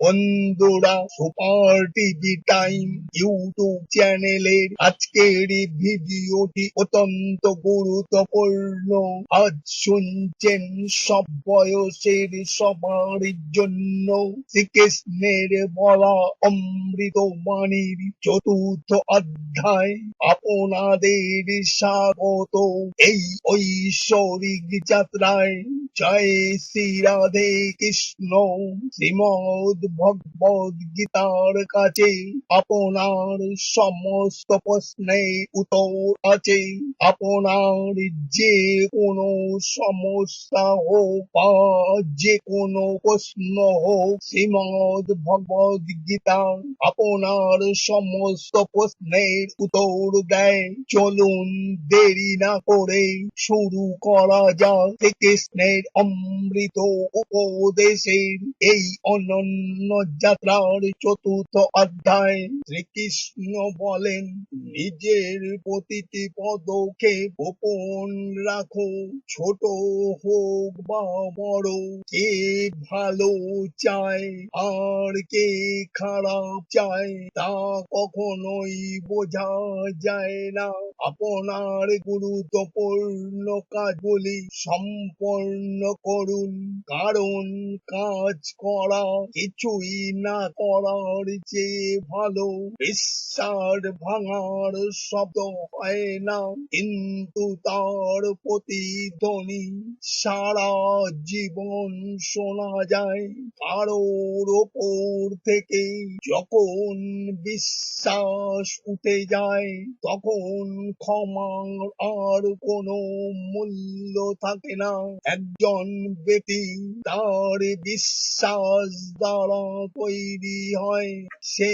বন্ধুরা super TV time YouTube চ্যানেলের আজকের এই ভিডিওটি অত্যন্ত গুরুত্বপূর্ণ। আজ শুনছেন সব বয়সের সবার জন্য শ্রীকৃষ্ণের বলা অমৃত বাণীর চতুর্থ অধ্যায়। আপনাদের স্বাগত এই ঐশ্বরিক যাত্রায়। জয় শ্রী রাধে কৃষ্ণ। শ্রীমদ ভগবদ গীতার কাছে আপনার সমস্ত প্রশ্নের উত্তর আছে। আপনার যে কোনো সমস্যা হোক বা যে কোনো প্রশ্ন হোক, শ্রীমদ ভগবদ গীতা আপনার সমস্ত প্রশ্নের উত্তর দেয়। চলুন দেরি না করে শুরু করা যাক। শ্রীকৃষ্ণের অমৃত উপদেশের এই অনন্য যাত্রার চতুর্থ অধ্যায় শ্রীকৃষ্ণ বলেন, নিজের প্রতিটি পদকে গোপন রাখো। ছোট হোক বা বড়, কে ভালো চায় আর কে খারাপ চায়, তা কখনোই বোঝা যায় না। আপনার গুরুত্বপূর্ণ কাজগুলি সম্পন্ন করুন, কারণ কাজ করা কিছুই না করার চেয়ে ভালো। বিশ্বাস ভাঙার শব্দ হয় না, কিন্তু তার প্রতিধ্বনি সারা জীবন শোনা যায়। কারোর ওপর থেকে যখন বিশ্বাস উঠে যায়, তখন ক্ষমার আর কোনো মূল্য থাকে না। একজন ব্যক্তি তার বিশ্বাস দ্বারা তৈরি হয়, সে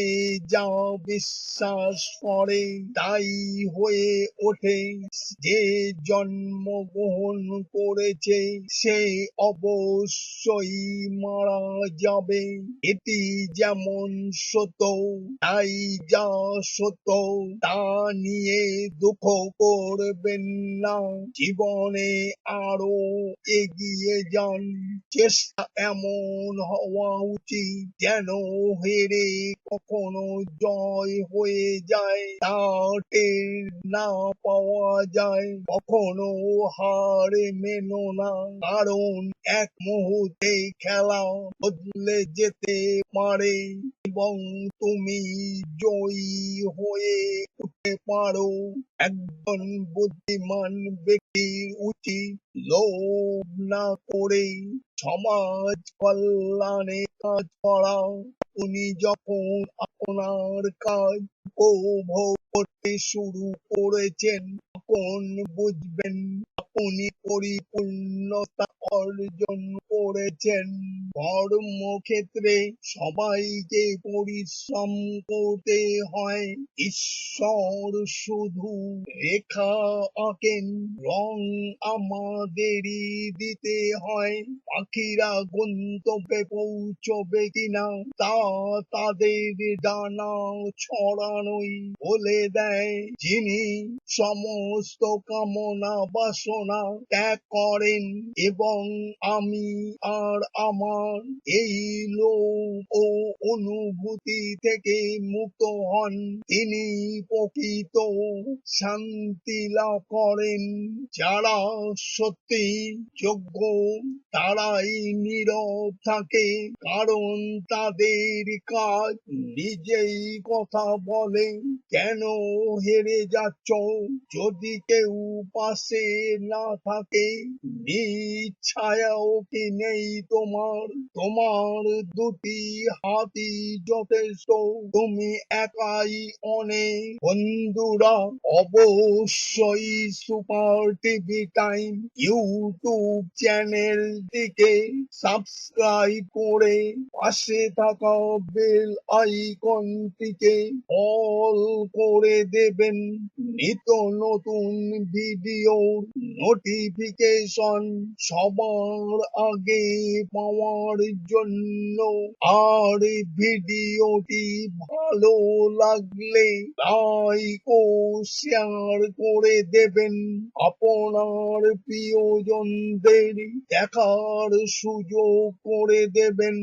যা বিশ্বাস করে তাই হয়ে ওঠে। যে জন্মগ্রহণ করেছে, সে অবশ্যই মারা যাবে। এটি যেমন সত্য, তাই যা সত্য, তা নিয়ে দুঃখ করবেন না। জীবনে আরও এগিয়ে যান, চেষ্টা এমন হওয়া উচিত। যেন হেরে কখনো জয় হয়ে যায়, তা টের না পাওয়া যায়। কখনো হারে মেনো না, কারণ এক মুহূর্তে খেলা বদলে যেতে পারে। এবং তুমি জয়ী হয়ে পারো। একজন বুদ্ধিমান ব্যক্তির উচিত লোভ না করে সমাজ কল্যাণে কাজ করা। উনি যখন আপনার কাজ উপভোগ করতে শুরু করেছেন, তখন বুঝবেন আপনি পরিপূর্ণতা অর্জন করেছেন। কর্মক্ষেত্রে সবাইকে পরিশ্রম করতে হয়। ঈশ্বর শুধু রেখা আঁকেন, রং আমাদেরই দিতে হয়। পাখিরা গন্তব্যে পৌঁছবে কিনা, তা তাদের ডানা ছড়ানোই বলে দেয়। যিনি সমস্ত কামনা বাসনা ত্যাগ করেন এবং আমি আর আমার এই লোভ ও অনুভূতি থেকে মুক্ত হন। তিনি প্রকৃত শান্তি লাভ করেন। যারা সত্যি যোগ্য, তারাই নীরব থাকে। কারণ তাদের কাজ নিজেই কথা বলে। কেন হেরে যাচ্ছ? যদি কেউ পাশে না থাকে, নিচ্ছায়াও কি নেই তোমার? তোমার দুটি হাতি যথেষ্ট। তুমি একাই অনেক। বন্ধুরা, অবশ্যই super TV time YouTube channel চ্যানেলটিকে সাবস্ক্রাইব করে পাশে থাকা বেল আইকনটিকে অল করে দেবেন। নিত্য নতুন ভিডিও নোটিফিকেশন সবার আগে পাওয়ার জন্য। আর ভিডিওটি ভালো লাগলে লাইক ও শেয়ার করে দেবেন। আপনার প্রিয়জনদের দেখার সুযোগ করে দেবেন।